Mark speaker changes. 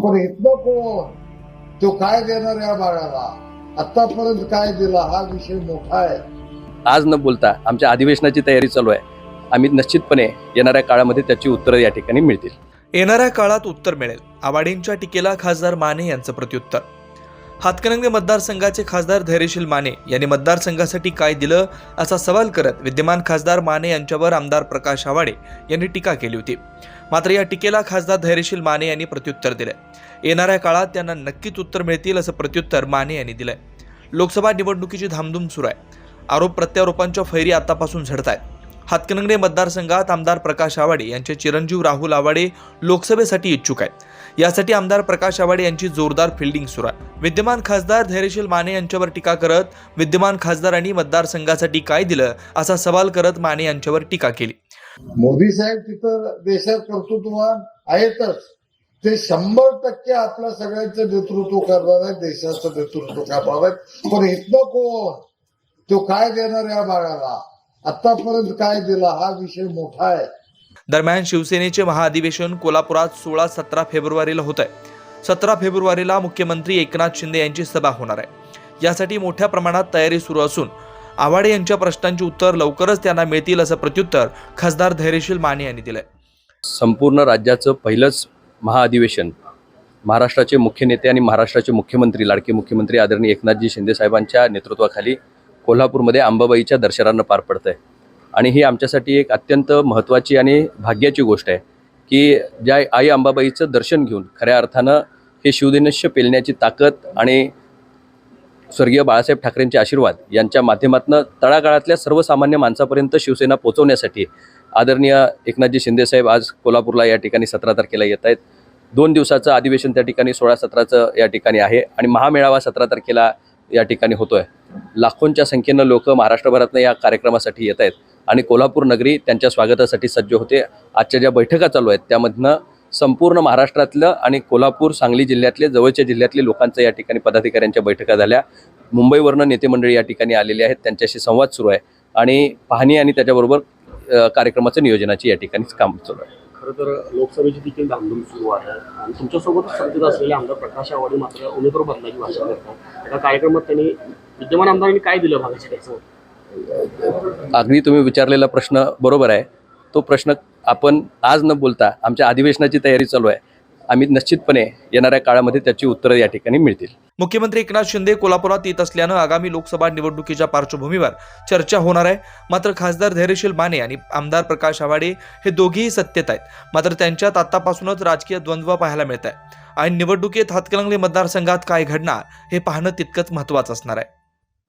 Speaker 1: पण इथनं कोण? तो काय देणार या बाळाला? आतापर्यंत काय दिला? हा विषय मोठा आहे.
Speaker 2: आज न बोलता आमच्या अधिवेशनाची तयारी चालू आहे. आम्ही निश्चितपणे येणाऱ्या काळामध्ये त्याची उत्तरं या ठिकाणी मिळतील.
Speaker 3: येणाऱ्या काळात उत्तर मिळेल. आवाडेंच्या टीकेला खासदार माने यांचं प्रत्युत्तर. हातकणंगले मतदारसंघाचे खासदार धैर्यशील माने यांनी मतदारसंघासाठी काय दिलं असा सवाल करत विद्यमान खासदार माने यांच्यावर आमदार प्रकाश आवाडे यांनी टीका केली होती. मात्र या टीकेला खासदार धैर्यशील माने यांनी प्रत्युत्तर दिलंय. येणाऱ्या काळात त्यांना नक्कीच उत्तर मिळतील असं प्रत्युत्तर माने यांनी दिलंय. लोकसभा निवडणुकीची धामधूम सुरू आहे. आरोप प्रत्यारोपांच्या फैरी आतापासून झडत आहेत हातकणंगडे मतदारसंघात आमदार प्रकाश आवाडे यांचे चिरंजीव राहुल आवाडे लोकसभेसाठी इच्छुक आहेत. यासाठी आमदार प्रकाश आवाडे यांची जोरदार फिल्डिंग सुरू आहे. विद्यमान खासदार धैर्यशील माने यांच्यावर टीका करत विद्यमान खासदारांनी मतदारसंघासाठी काय दिलं असा सवाल करत माने यांच्यावर टीका केली.
Speaker 1: मोदी साहेब तिथं देशात कर्तृत्ववान आहेतच. ते शंभर टक्के आपल्या सगळ्यांचं नेतृत्व करणार आहेत देशाचं नेतृत्व करणार आहेत. पण इथनं कोण? तो काय देणार या बाळाला? आतापर्यंत काय दिला हा विषय मोठा आहे.
Speaker 3: दरम्यान शिवसेनेचे महाअधिवेशन कोल्हापुरात सोळा सतरा फेब्रुवारीला होत आहे सतरा फेब्रुवारीला मुख्यमंत्री एकनाथ शिंदे यांची सभा होणार आहे. यासाठी मोठ्या प्रमाणात तयारी सुरू असून आवाडे यांच्या प्रश्नांची उत्तर लवकरच त्यांना मिळतील असं प्रत्युत्तर खासदार धैर्यशील माने यांनी दिलंय.
Speaker 2: संपूर्ण राज्याचं पहिलंच महाअधिवेशन महाराष्ट्राचे मुख्य नेते आणि महाराष्ट्राचे मुख्यमंत्री लाडके मुख्यमंत्री आदरणीय एकनाथजी शिंदे साहेबांच्या नेतृत्वाखाली कोल्हापूरमध्ये अंबाबाईच्या दर्शनानं पार पडतं आहे आणि ही आमच्यासाठी एक अत्यंत महत्त्वाची आणि भाग्याची गोष्ट आहे की ज्या आई अंबाबाईचं दर्शन घेऊन खऱ्या अर्थानं हे शिवदिनश्य पेलण्याची ताकद आणि स्वर्गीय बाळासाहेब ठाकरेंचे आशीर्वाद यांच्या माध्यमातून तळागाळातल्या सर्वसामान्य माणसापर्यंत शिवसेना पोहोचवण्यासाठी आदरणीय एकनाथजी शिंदेसाहेब आज कोल्हापूरला या ठिकाणी सतरा तारखेला येत आहेत. दोन दिवसाचं अधिवेशन त्या ठिकाणी सोळा सतराचं या ठिकाणी आहे आणि महामेळावा सतरा तारखेला या ठिकाणी होतोय. लाखोंच्या संख्येनं लोक महाराष्ट्रभरातनं या कार्यक्रमासाठी येत आहेत आणि कोल्हापूर नगरी त्यांच्या स्वागतासाठी सज्ज होते. आजच्या ज्या बैठका चालू आहेत त्यामधनं संपूर्ण महाराष्ट्रातलं आणि कोल्हापूर सांगली जिल्ह्यातले जवळच्या जिल्ह्यातले लोकांचं या ठिकाणी पदाधिकाऱ्यांच्या बैठका झाल्या. मुंबईवरनं नेतेमंडळी या ठिकाणी आलेले आहेत त्यांच्याशी संवाद सुरू आहे आणि पाहणी आणि त्याच्याबरोबर कार्यक्रमाचं नियोजनाची या ठिकाणी काम चालू आहे.
Speaker 4: खरं तर लोकसभेची देखील धामधूम सुरू आहे. आणि तुमच्यासोबतच स्पर्धेत असलेले आमदार प्रकाश आवाडे मात्र उमेदवार बदलाची भाषा करतात एका कार्यक्रमात त्यांनी विद्यमान आमदारांनी काय दिलं भागासाठी त्याचं?
Speaker 2: अगदी तुम्ही विचारलेला प्रश्न बरोबर आहे. तो प्रश्न आपण आज न बोलता आमच्या अधिवेशनाची तयारी चालू आहे. आम्ही निश्चितपणे येणाऱ्या काळामध्ये त्याची उत्तरं या ठिकाणी मिळतील.
Speaker 3: मुख्यमंत्री एकनाथ शिंदे कोल्हापुरात येत असल्यानं आगामी लोकसभा निवडणुकीच्या पार्श्वभूमीवर चर्चा होणार आहे. मात्र खासदार धैर्यशील माने आणि आमदार प्रकाश आवाडे हे दोघेही सत्तेत आहेत. मात्र त्यांच्यात आतापासूनच राजकीय द्वंद्व पाहायला मिळत आहे. आणि निवडणुकीत हातकलंगले मतदारसंघात काय घडणार हे पाहणं तितकंच महत्त्वाचं असणार आहे.